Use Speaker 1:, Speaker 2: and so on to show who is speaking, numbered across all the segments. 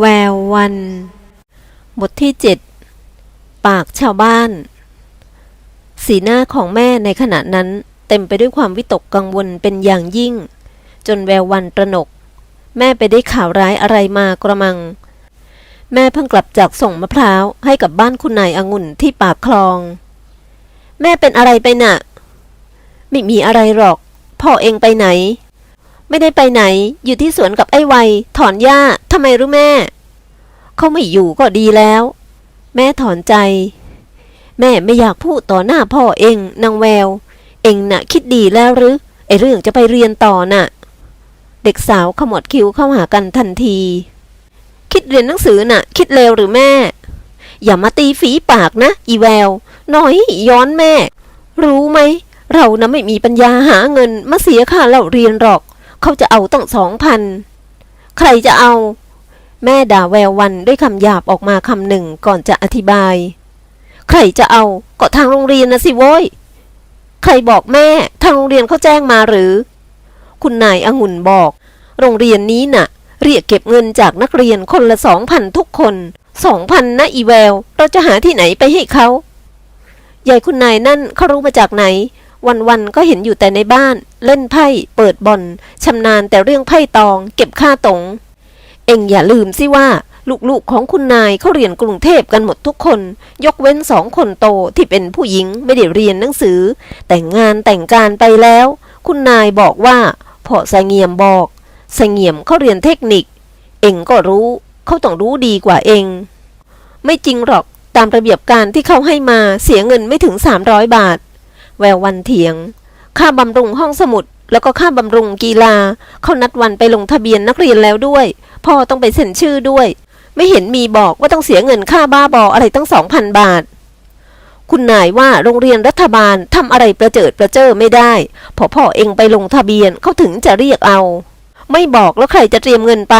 Speaker 1: แวววัน บทที่เจ็ดปากชาวบ้าน สีหน้าของแม่ในขณะนั้น เต็มไปด้วยความวิตกกังวลเป็นอย่างยิ่ง จนแวววันตระหนก แม่ไปได้ข่าวร้ายอะไรมากระมัง แม่เพิ่งกลับจากส่งมะพร้าวให้กับบ้านคุณนายองุ่นที่ปากคลอง แม่เป็นอะไรไปน่ะ ไม่มีอะไรหรอก พ่อเองไปไหน ไม่ได้ไปไหน อยู่ที่สวนกับไอ้ไว ถอนหญ้าทำไมรู้แม่ เขาไม่อยู่ก็ดีแล้ว แม่ถอนใจ แม่ไม่อยากพูดต่อหน้าพ่อเองนางแวว เองน่ะ คิดดีแล้วหรือไอ้เรื่องจะไปเรียนต่อน่ะ เด็กสาวขมวดคิ้วเข้าหากันทันที คิดเรียนหนังสือน่ะ คิดเลวหรือแม่ อย่ามาตีฝีปากนะ อีแวว น้อยย้อนแม่ รู้ไหมเรานะไม่มีปัญญาหาเงินมาเสียค่าเราเรียนหรอก เขาจะเอาตั้งสองพัน ใครจะเอา แม่ด่าแวววันด้วยคำหยาบออกมาคำหนึ่งก่อนจะอธิบาย ใครจะเอาก็ทางโรงเรียนนะสิโว้ย ใครบอกแม่ทางโรงเรียนเขาแจ้งมาหรือ คุณนายองุ่นบอก โรงเรียนนี้น่ะ เรียกเก็บเงินจากนักเรียนคนละสองพันทุกคนสองพันนะอีแวว เราจะหาที่ไหนไปให้เขา ยายคุณนายนั่นเขารู้มาจากไหน วันๆก็เห็นอยู่แต่ในบ้าน เล่นไพ่ เปิดบอลชำนาญแต่เรื่องไพ่ตอง เก็บค่าตง เอ็งอย่าลืมสิว่าลูกๆของคุณนายเขาเรียนกรุงเทพกันหมดทุกคน ยกเว้นสองคนโตที่เป็นผู้หญิงไม่ได้เรียนหนังสือ แต่งงานแต่งการไปแล้ว คุณนายบอกว่าพอสงเงียมบอกสงเงียมเขาเรียนเทคนิค เอ็งก็รู้เขาต้องรู้ดีกว่าเอ็งไม่จริงหรอกตามระเบียบการที่เขาให้มาเสียเงินไม่ถึง 300 บาท แวววันเถียง ค่าบำรุงห้องสมุด แล้วก็ค่าบำรุงกีฬา เขานัดวันไปลงทะเบียนนักเรียนแล้วด้วย พ่อต้องไปเซ็นชื่อด้วย ไม่เห็นมีบอกว่าต้องเสียเงินค่าบ้าบออะไรตั้งสองพันบาท คุณนายว่าโรงเรียนรัฐบาลทำอะไรประเจิดประเจ้อไม่ได้ พอพ่อเองไปลงทะเบียนเขาถึงจะเรียกเอา ไม่บอกแล้วใครจะเตรียมเงินไป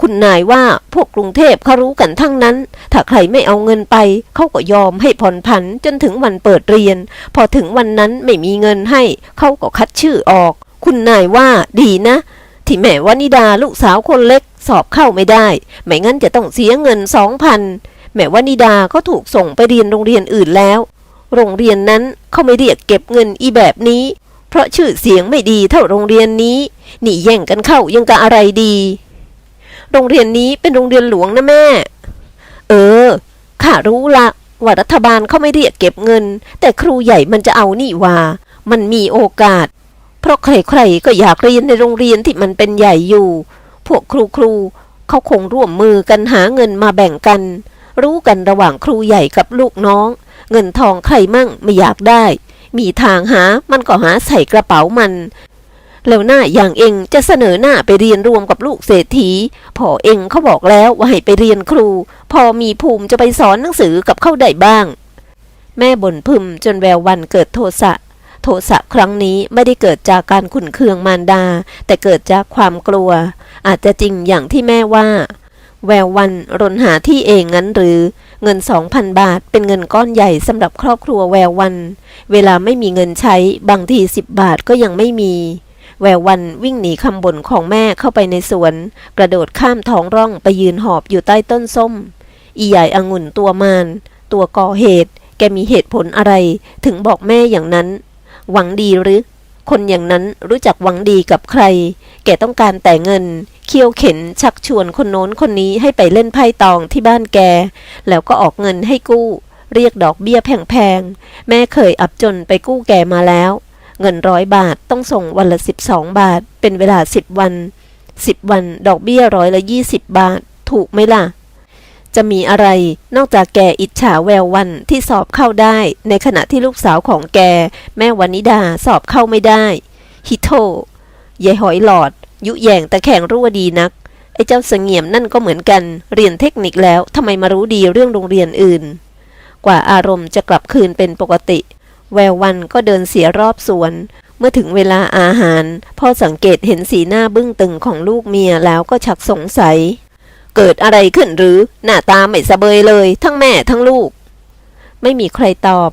Speaker 1: คุณนายว่าพวกกรุงเทพเขารู้กันทั้งนั้น ถ้าใครไม่เอาเงินไป เขาก็ยอมให้ผ่อนผันจนถึงวันเปิดเรียน พอถึงวันนั้นไม่มีเงินให้ เขาก็คัดชื่อออก คุณนายว่าดีนะ ที่แม่วานิดาลูกสาวคนเล็ก สอบเข้าไม่ได้ ไม่งั้นจะต้องเสียเงินสองพันแม่วานิดาก็ถูกส่งไปเรียนโรงเรียนอื่นแล้ว โรงเรียนนั้นเขาไม่เรียกเก็บเงินอีแบบนี้ เพราะชื่อเสียงไม่ดีเท่าโรงเรียนนี้ นี่แย่งกันเข้ายังกะอะไรดี โรงเรียนนี้เป็นโรงเรียนหลวงนะแม่ เออ ข้ารู้ละว่ารัฐบาลเขาไม่เรียกเก็บเงิน แต่ครูใหญ่มันจะเอานี่ว่า มันมีโอกาส เพราะใครๆก็อยากเรียนในโรงเรียนที่มันเป็นใหญ่อยู่ พวกครูครูๆเขาคงร่วมมือกันหาเงินมาแบ่งกัน รู้กันระหว่างครูใหญ่กับลูกน้อง เงินทองใครมั่งไม่อยากได้ มีทางหามันก็หาใส่กระเป๋ามัน แล้วหน้าอย่างเองจะเสนอหน้าไปเรียนรวมกับลูกเศรษฐีพ่อเองเขาบอกแล้วว่าให้ไปเรียนครู พอมีภูมิจะไปสอนหนังสือกับเขาได้บ้าง แม่บ่นพึมจนแวววันเกิดโทสะ โทสะครั้งนี้ไม่ได้เกิดจากการขุนเคืองมารดา แต่เกิดจากความกลัว อาจจะจริงอย่างที่แม่ว่า แวววันรนหาที่เองงั้นหรือเงินสองพันบาท เป็นเงินก้อนใหญ่สำหรับครอบครัวแวววัน เวลาไม่มีเงินใช้ บางทีสิบบาทก็ยังไม่มี แวววันวิ่งหนีคำบ่นของแม่เข้าไปในสวน กระโดดข้ามท้องร่องไปยืนหอบอยู่ใต้ต้นส้ม อีใหญ่องุ่นตัวมารตัวก่อเหตุ แกมีเหตุผลอะไร ถึงบอกแม่อย่างนั้น หวังดีหรือ คนอย่างนั้นรู้จักหวังดีกับใคร แกต้องการแต่เงิน เคี่ยวเข็นชักชวนคนโน้นคนนี้ให้ไปเล่นไพ่ตองที่บ้านแก แล้วก็ออกเงินให้กู้ เรียกดอกเบี้ยแพงๆ แม่เคยอับจนไปกู้แกมาแล้ว เงินร้อยบาทต้องส่งวันละสิบสองบาท เป็นเวลาสิบวันสิบวัน ดอกเบี้ยร้อยละยี่สิบบาท ถูกไหมล่ะ จะมีอะไร นอกจากแกอิจฉาแวววันที่สอบเข้าได้ ในขณะที่ลูกสาวของแก แม่วานิดาสอบเข้าไม่ได้ ฮิโตยายหอยหลอด ยุแยงแต่แข่งรั่วดีนัก ไอ้เจ้าเสงี่ยมนั่นก็เหมือนกัน เรียนเทคนิคแล้วทำไมมารู้ดีเรื่องโรงเรียนอื่น กว่าอารมณ์จะกลับคืนเป็นปกติ แวววันก็เดินเสียรอบสวน เมื่อถึงเวลาอาหาร พ่อสังเกตเห็นสีหน้าบึ้งตึงของลูกเมียแล้วก็ชักสงสัย เกิดอะไรขึ้นหรือหน้าตาไม่สะเบยเลย ทั้งแม่ทั้งลูก ไม่มีใครตอบ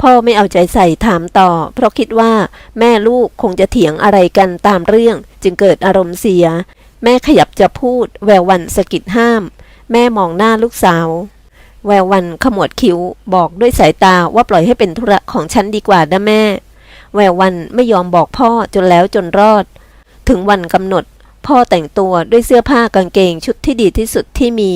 Speaker 1: พ่อไม่เอาใจใส่ถามต่อ เพราะคิดว่าแม่ลูกคงจะเถียงอะไรกันตามเรื่อง จึงเกิดอารมณ์เสีย แม่ขยับจะพูด แวววันสะกิดห้าม แม่มองหน้าลูกสาว แวววันขมวดคิ้วบอกด้วยสายตาว่าปล่อยให้เป็นธุระของฉันดีกว่านะแม่ แวววันไม่ยอมบอกพ่อจนแล้วจนรอด ถึงวันกำหนด พ่อแต่งตัวด้วยเสื้อผ้ากางเกงชุดที่ดีที่สุดที่มี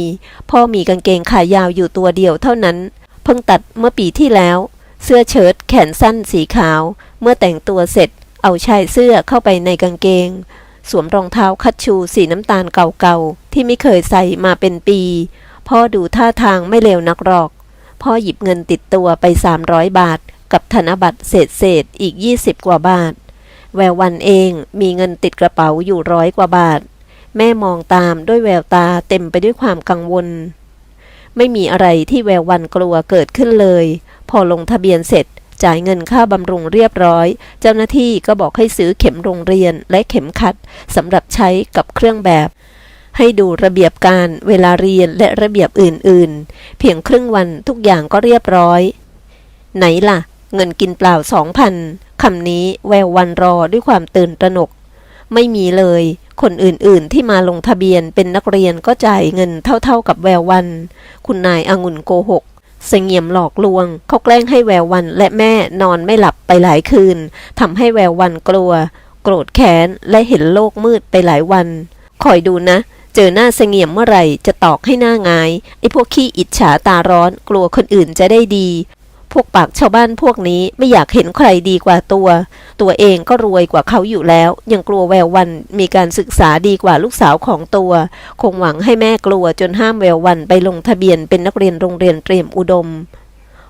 Speaker 1: พ่อมีกางเกงขายาวอยู่ตัวเดียวเท่านั้น เพิ่งตัดเมื่อปีที่แล้ว เสื้อเชิ้ตแขนสั้นสีขาว เมื่อแต่งตัวเสร็จ เอาชายเสื้อเข้าไปในกางเกง สวมรองเท้าคัชชูสีน้ำตาลเก่าๆที่ไม่เคยใส่มาเป็นปี พ่อดูท่าทางไม่เลวนักหรอก พ่อหยิบเงินติดตัวไป 300 บาท กับธนบัตรเศษเศษอีก 20 กว่าบาท แวววันเองมีเงินติดกระเป๋าอยู่ร้อยกว่าบาท แม่มองตามด้วยแววตาเต็มไปด้วยความกังวล ไม่มีอะไรที่แวววันกลัวเกิดขึ้นเลย พอลงทะเบียนเสร็จจ่ายเงินค่าบำรุงเรียบร้อย เจ้าหน้าที่ก็บอกให้ซื้อเข็มโรงเรียนและเข็มขัดสำหรับใช้กับเครื่องแบบ ให้ดูระเบียบการเวลาเรียนและระเบียบอื่นๆ เพียงครึ่งวันทุกอย่างก็เรียบร้อย ไหนล่ะ เงินกินเปล่าสองพันคำนี้แวววันรอด้วยความตื่นตระหนก ไม่มีเลย คนอื่นๆที่มาลงทะเบียนเป็นนักเรียนก็จ่ายเงินเท่าๆกับแวววัน คุณนายอางุ่นโกหกเสงี่ยมหลอกลวง เขาแกล้งให้แวววันและแม่นอนไม่หลับไปหลายคืนทำให้แวววันกลัว โกรธแค้นและเห็นโลกมืดไปหลายวัน คอยดูนะ เจอหน้าเสงี่ยมเมื่อไหร่จะตอกให้หน้างาย ไอ้พวกขี้อิจฉาตาร้อนกลัวคนอื่นจะได้ดี พวกปากชาวบ้านพวกนี้ไม่อยากเห็นใครดีกว่าตัว ตัวเองก็รวยกว่าเขาอยู่แล้ว ยังกลัวแวววันมีการศึกษาดีกว่าลูกสาวของตัว คงหวังให้แม่กลัวจนห้ามแวววันไปลงทะเบียนเป็นนักเรียนโรงเรียนเตรียมอุดม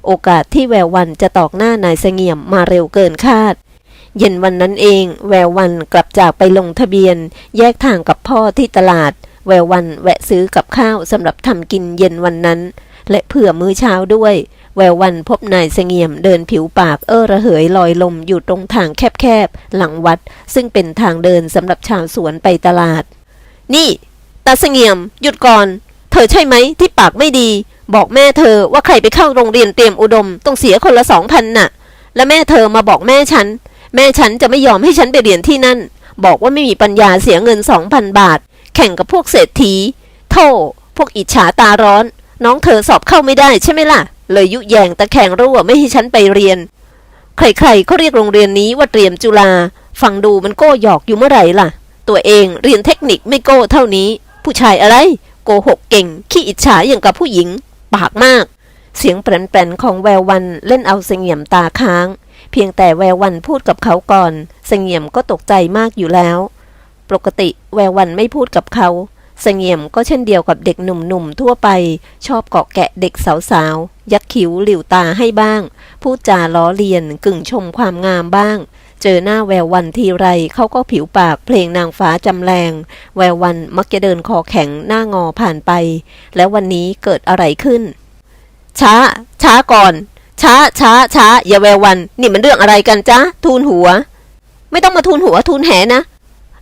Speaker 1: โอกาสที่แวววันจะตอกหน้านายเสงี่ยมมาเร็วเกินคาดเย็นวันนั้นเอง แวววันกลับจากไปลงทะเบียน แยกทางกับพ่อที่ตลาด แวววันแวะซื้อกับข้าวสำหรับทำกินเย็นวันนั้น และเผื่อมื้อเช้าด้วย แวววันพบนายเสงี่ยมเดินผิวปากเอ้อระเหยลอยลมอยู่ตรงทางแคบๆ หลังวัด ซึ่งเป็นทางเดินสำหรับชาวสวนไปตลาด นี่ตาเสงี่ยม หยุดก่อน เธอใช่ไหมที่ปากไม่ดี บอกแม่เธอว่าใครไปเข้าโรงเรียนเตรียมอุดมต้องเสียคนละสองพันน่ะ และแม่เธอมาบอกแม่ฉัน แม่ฉันจะไม่ยอมให้ฉันไปเรียนที่นั่นบอกว่าไม่มีปัญญาเสียเงินสองพันบาท แข่งกับพวกเศรษฐีโธ่พวกอิจฉาตาร้อน น้องเธอสอบเข้าไม่ได้ใช่ไหมล่ะ เลยยุแยงตะแคงรั่วไม่ให้ฉันไปเรียน ใครๆเขาเรียกโรงเรียนนี้ว่าเตรียมจุฬาฟังดูมันโก้หยอกอยู่เมื่อไหร่ล่ะ ตัวเองเรียนเทคนิคไม่โก้เท่านี้ ผู้ชายอะไรโกหกเก่ง ขี้อิจฉาอย่างกับผู้หญิง ปากมาก เสียงแปรนๆของแวววันเล่นเอาเสงี่ยมตาค้าง เพียงแต่แวววันพูดกับเขาก่อน เสงี่ยมก็ตกใจมากอยู่แล้ว ปกติแวววันไม่พูดกับเขาเสงี่ยมก็เช่นเดียวกับเด็กหนุ่มๆทั่วไป ชอบเกาะแกะเด็กสาวๆ ยักคิ้วหลิวตาให้บ้าง พูดจาล้อเลียนกึ่งชมความงามบ้าง เจอหน้าแวววันทีไรเขาก็ผิวปากเพลงนางฟ้าจำแรง แวววันมักจะเดินคอแข็งหน้างอผ่านไป แล้ววันนี้เกิดอะไรขึ้น ช้า ช้าก่อน ช้าช้าช้าอย่าแวววัน นี่มันเรื่องอะไรกันจ๊ะทูลหัว ไม่ต้องมาทูลหัวทูลแหนะ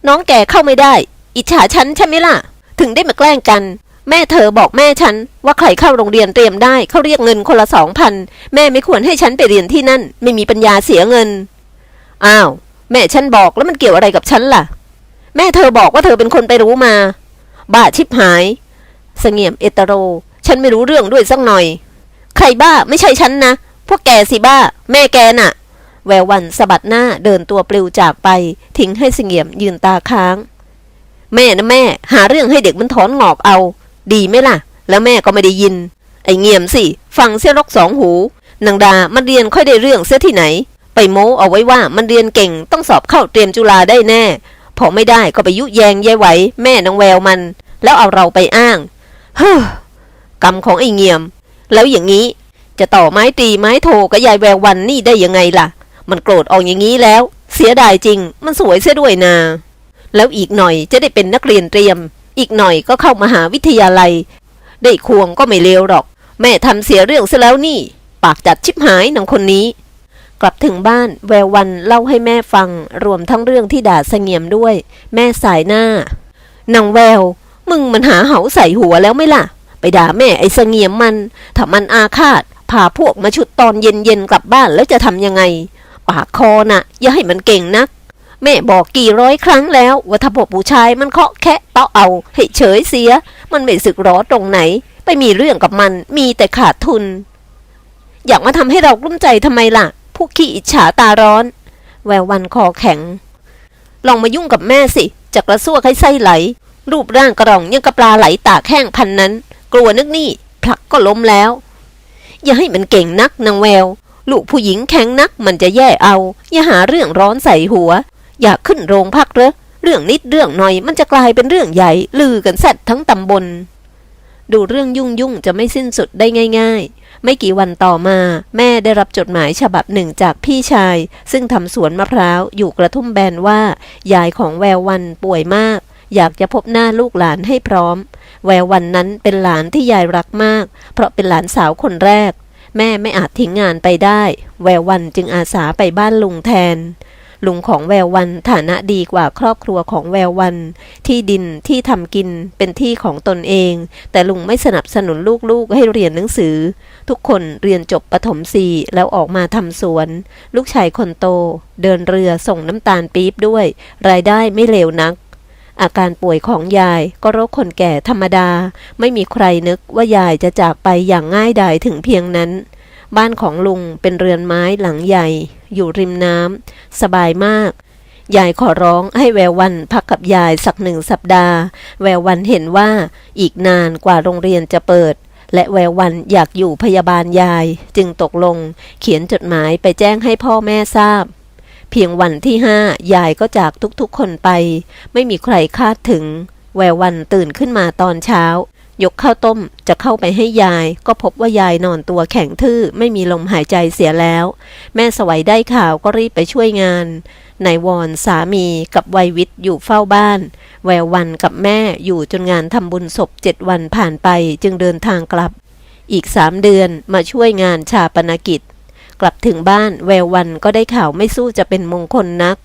Speaker 1: น้องแกเข้าไม่ได้ อิจฉาฉันใช่ไหมล่ะ ถึงได้มาแกล้งกัน แม่เธอบอกแม่ฉัน ว่าใครเข้าโรงเรียนเตรียมได้เขาเรียกเงินคนละสองพันแม่ไม่ควรให้ฉันไปเรียนที่นั่น ไม่มีปัญญาเสียเงิน อ้าว แม่ฉันบอกแล้วมันเกี่ยวอะไรกับฉันล่ะ แม่เธอบอกว่าเธอเป็นคนไปรู้มา บ้าชิบหายเสงี่ยมเอตโร ฉันไม่รู้เรื่องด้วยสักหน่อย ใครบ้าไม่ใช่ฉันนะ พวกแกสิบ้า แม่แกน่ะ แวววันสะบัดหน้าเดินตัวปลิวจากไป ทิ้งให้เสงี่ยมยืนตาค้าง แม่นะแม่ หาเรื่องให้เด็กมันถอนงอกเอา ดีไหมล่ะ แล้วแม่ก็ไม่ได้ยิน ไอ้เงียมสิ ฟังเสียรกสองหูนางดามันเรียนค่อยได้เรื่องเสียที่ไหน ไปโม้เอาไว้ว่ามันเรียนเก่งต้องสอบเข้าเตรียมจุฬาได้แน่ พอไม่ได้ก็ไปยุแยงยายไหว แม่นางแววมัน แล้วเอาเราไปอ้างเฮ้อกรรมของไอ้เงียม แล้วอย่างนี้จะต่อไม้ตีไม้โทกับยายแวววันนี่ได้ยังไงล่ะ มันโกรธออกอย่างนี้แล้ว เสียดายจริง มันสวยเสียด้วยนา แล้วอีกหน่อยจะได้เป็นนักเรียนเตรียม อีกหน่อยก็เข้ามหาวิทยาลัย ได้ควงก็ไม่เลวหรอก แม่ทำเสียเรื่องซะแล้วนี่ ปากจัดชิบหายนางคนนี้ กลับถึงบ้านแวววันเล่าให้แม่ฟัง รวมทั้งเรื่องที่ด่าเสงี่ยมด้วย แม่สายหน้านางแวว มึงมันหาเหาใส่หัวแล้วไม่ล่ะ ไปด่าแม่ไอ้เสงี่ยมมันถ้ามันอาฆาตพาพวกมาชุดตอนเย็นๆกลับบ้านแล้วจะทำยังไง ปากคอน่ะ อย่าให้มันเก่งนัก แม่บอกกี่ร้อยครั้งแล้วว่าถ้าพวกผู้ชายมันเคาะแคะเตาเอาให้เฉยเสีย มันไม่สึกหรอตรงไหน ไปมีเรื่องกับมันมีแต่ขาดทุน อยากมาทำให้เรากลุ้มใจทำไมล่ะ ผู้ขี้อิจฉาตาร้อน แวววันคอแข็ง ลองมายุ่งกับแม่สิจะกระซวกให้ไส้ไหล รูปร่างกระรองยังกระปลาไหลตากแห้งพันนั้น กลัวนึกนี่ผลักก็ล้มแล้ว อย่าให้มันเก่งนักนางแวว ลูกผู้หญิงแข็งนักมันจะแย่เอา อย่าหาเรื่องร้อนใส่หัว อย่าขึ้นโรงพักเรอเรื่องนิดเรื่องหน่อยมันจะกลายเป็นเรื่องใหญ่ ลือกันแซดทั้งตำบล ดูเรื่องยุ่งยุ่งจะไม่สิ้นสุดได้ง่าย ๆ ไม่กี่วันต่อมา แม่ได้รับจดหมายฉบับหนึ่งจากพี่ชาย ซึ่งทำสวนมะพร้าวอยู่กระทุ่มแบนว่ายายของแวววันป่วยมาก อยากจะพบหน้าลูกหลานให้พร้อม แวววันนั้นเป็นหลานที่ยายรักมาก เพราะเป็นหลานสาวคนแรก แม่ไม่อาจทิ้งงานไปได้ แวววันจึงอาสาไปบ้านลุงแทน ลุงของแวววันฐานะดีกว่าครอบครัวของแวววัน ที่ดินที่ทำกินเป็นที่ของตนเอง แต่ลุงไม่สนับสนุนลูกๆให้เรียนหนังสือ ทุกคนเรียนจบปถมสี่แล้วออกมาทำสวน ลูกชายคนโต เดินเรือส่งน้ำตาลปี๊บด้วย รายได้ไม่เลวนัก อาการป่วยของยายก็โรคคนแก่ธรรมดา ไม่มีใครนึกว่ายายจะจากไปอย่างง่ายดายถึงเพียงนั้น บ้านของลุงเป็นเรือนไม้หลังใหญ่ อยู่ริมน้ำสบายมากยายขอร้องให้แวววันพักกับยายสักหนึ่งสัปดาห์ แวววันเห็นว่าอีกนานกว่าโรงเรียนจะเปิด และแวววันอยากอยู่พยาบาลยายจึงตกลง เขียนจดหมายไปแจ้งให้พ่อแม่ทราบ พียงวันที่ห้ายายก็จากทุกๆคนไป ไม่มีใครคาดถึง แวววันตื่นขึ้นมาตอนเช้า ยกข้าวต้มจะเข้าไปให้ยาย ก็พบว่ายายนอนตัวแข็งทื่อไม่มีลมหายใจเสียแล้ว แม่สวัยได้ข่าวก็รีบไปช่วยงานนายวอนสามีกับวัยวิทย์อยู่เฝ้าบ้าน แวววันกับแม่อยู่จนงานทำบุญศพเจ็ดวันผ่านไปจึงเดินทางกลับ อีกสามเดือนมาช่วยงานชาปนกิจ ลับถึงบ้าน แวววันก็ได้ข่าวไม่สู้จะเป็นมงคลนัก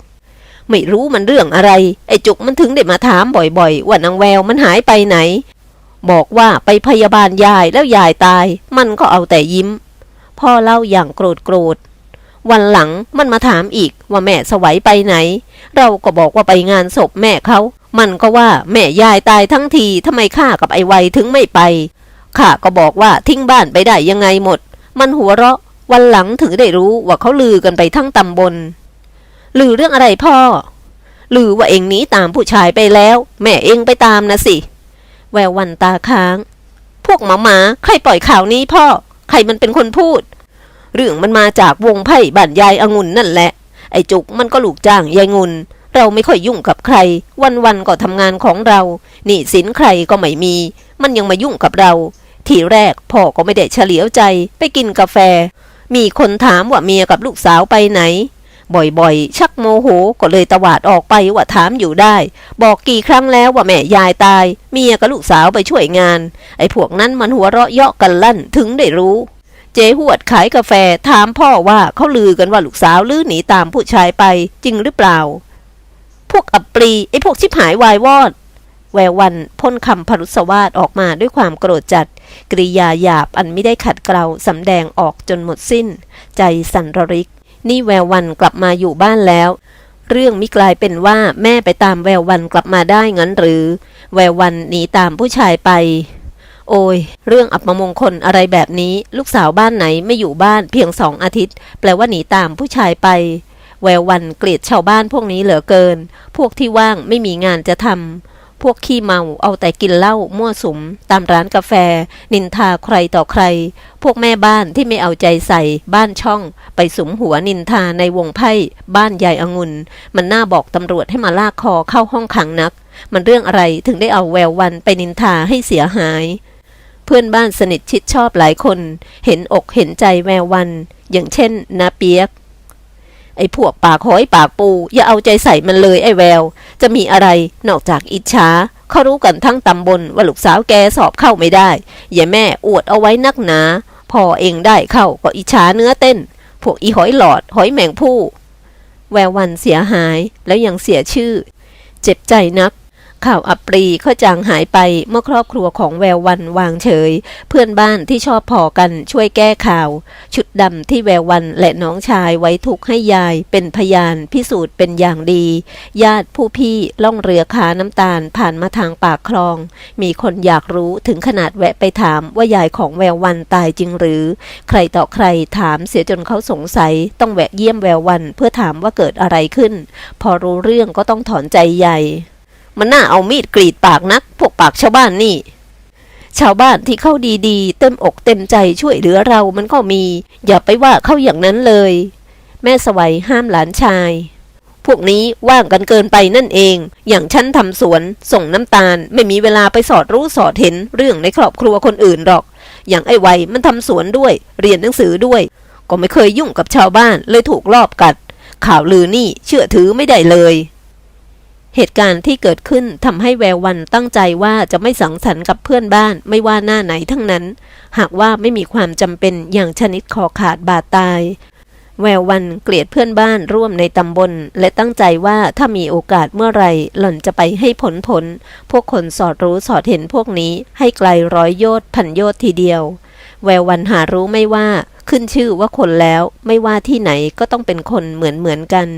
Speaker 1: ไม่รู้มันเรื่องอะไร ไอ้จุกมันถึงได้มาถามบ่อยๆ ว่านางแววมันหายไปไหน บอกว่าไปพยาบาลยายแล้วยายตาย มันก็เอาแต่ยิ้ม พ่อเล่าอย่างโกรธโกรธวันหลังมันมาถามอีกว่าแม่สวัยไปไหน เราก็บอกว่าไปงานศพแม่เขา มันก็ว่าแม่ยายตายทั้งทีทำไมข้ากับไอ้ไวถึงไม่ไปข้าก็บอกว่าทิ้งบ้านไปได้ยังไงหมด มันหัวเราะ วันหลังถึงได้รู้ว่าเขาลือกันไปทั้งตำบลลือเรื่องอะไรพ่อลือว่าเองหนีตามผู้ชายไปแล้ว แม่เองไปตามนะสิ แวววันตาค้าง พวกหมาหมาใครปล่อยข่าวนี้พ่อ ใครมันเป็นคนพูด เรื่องมันมาจากวงไพ่บ้านยายองุ่นนั่นแหละ ไอ้จุกมันก็ลูกจ้างยายงุนเราไม่ค่อยยุ่งกับใคร วันๆก็ทำงานของเราหนี่สินใครก็ไม่มี มันยังมายุ่งกับเรา ทีแรกพ่อก็ไม่ได้เฉลียวใจไปกินกาแฟ มีคนถามว่าเมียกับลูกสาวไปไหน บ่อยๆ ชักโมโหก็เลยตวาดออกไปว่าถามอยู่ได้ บอกกี่ครั้งแล้วว่าแม่ยายตาย เมียกับลูกสาวไปช่วยงาน ไอ้พวกนั้นมันหัวเราะเยาะกันลั่นถึงได้รู้เจ๊หวดขายกาแฟถามพ่อว่าเขาลือกันว่าลูกสาวลื้อหนีตามผู้ชายไปจริงหรือเปล่า พวกอับปรีไอ้พวกชิบหายวายวอด แวววันพ่นคำพรุษวาทออกมาด้วยความโกรธจัด กริยาหยาบอันไม่ได้ขัดเกลาสำแดงออกจนหมดสิ้น ใจสันระริก นี่แวววันกลับมาอยู่บ้านแล้ว เรื่องมิกลายเป็นว่าแม่ไปตามแวววันกลับมาได้งั้นหรือ แวววันหนีตามผู้ชายไป โอ้ย เรื่องอับมงคลอะไรแบบนี้ ลูกสาวบ้านไหนไม่อยู่บ้านเพียงสองอาทิตย์ แปลว่าหนีตามผู้ชายไปแวววันเกลียดชาวบ้านพวกนี้เหลือเกิน พวกที่ว่างไม่มีงานจะทำ พวกขี้เมาเอาแต่กินเหล้ามั่วสุม ตามร้านกาแฟ นินทาใครต่อใคร พวกแม่บ้านที่ไม่เอาใจใส่บ้านช่อง ไปสุมหัวนินทาในวงไพ่บ้านยายองุ่นมันน่าบอกตำรวจให้มาลากคอเข้าห้องขังนัก มันเรื่องอะไรถึงได้เอาแวววันไปนินทาให้เสียหาย เพื่อนบ้านสนิทชิดชอบหลายคน เห็นอกเห็นใจแวววัน อย่างเช่นนาเปียก ไอ้พวกปากหอยปากปู อย่าเอาใจใส่มันเลยไอ้แวว จะมีอะไรนอกจากอิจฉาเขารู้กันทั้งตำบลว่าลูกสาวแกสอบเข้าไม่ได้อย่าแม่อวดเอาไว้นักหนา พอเองได้เข้าก็อิจฉาเนื้อเต้น พวกอีหอยหลอดหอยแมงผู้ แวววันเสียหายแล้วยังเสียชื่อ เจ็บใจนัก ข่าวอับปรีก็จางหายไปเมื่อครอบครัวของแวววันวางเฉย เพื่อนบ้านที่ชอบพอกันช่วยแก้ข่าว ชุดดำที่แวววันและน้องชายไว้ทุกข์ให้ยาย เป็นพยานพิสูจน์เป็นอย่างดี ญาติผู้พี่ล่องเรือขาน้ำตาลผ่านมาทางปากคลอง มีคนอยากรู้ถึงขนาดแวะไปถามว่ายายของแวววันตายจริงหรือ ใครต่อใครถามเสียจนเขาสงสัย ต้องแวะเยี่ยมแวววันเพื่อถามว่าเกิดอะไรขึ้น พอรู้เรื่องก็ต้องถอนใจใหญ่ มันน่าเอามีดกรีดปากนัก พวกปากชาวบ้านนี่ ชาวบ้านที่เข้าดีๆ เต็มอกเต็มใจช่วยเหลือเรามันก็มี อย่าไปว่าเข้าอย่างนั้นเลย แม่สวัยห้ามหลานชาย พวกนี้ว่างกันเกินไปนั่นเอง อย่างฉันทำสวน ส่งน้ำตาล ไม่มีเวลาไปสอดรู้สอดเห็นเรื่องในครอบครัวคนอื่นหรอก อย่างไอ้ไวมันทำสวนด้วย เรียนหนังสือด้วย ก็ไม่เคยยุ่งกับชาวบ้านเลยถูกลอบกัด ข่าวลือนี่เชื่อถือไม่ได้เลย เหตุการณ์ที่เกิดขึ้นทำให้แวววันตั้งใจว่าจะไม่สังสรรค์กับเพื่อนบ้านไม่ว่าหน้าไหนทั้งนั้น หากว่าไม่มีความจำเป็นอย่างชนิดคอขาดบาดตาย แวววันเกลียดเพื่อนบ้านร่วมในตำบล และตั้งใจว่าถ้ามีโอกาสเมื่อไรหล่อนจะไปให้ผลผล พวกคนสอดรู้สอดเห็นพวกนี้ให้ไกลร้อยโยชน์พันโยชน์ทีเดียว แวววันหารู้ไม่ว่าขึ้นชื่อว่าคนแล้วไม่ว่าที่ไหนก็ต้องเป็นคนเหมือนเหมือนกัน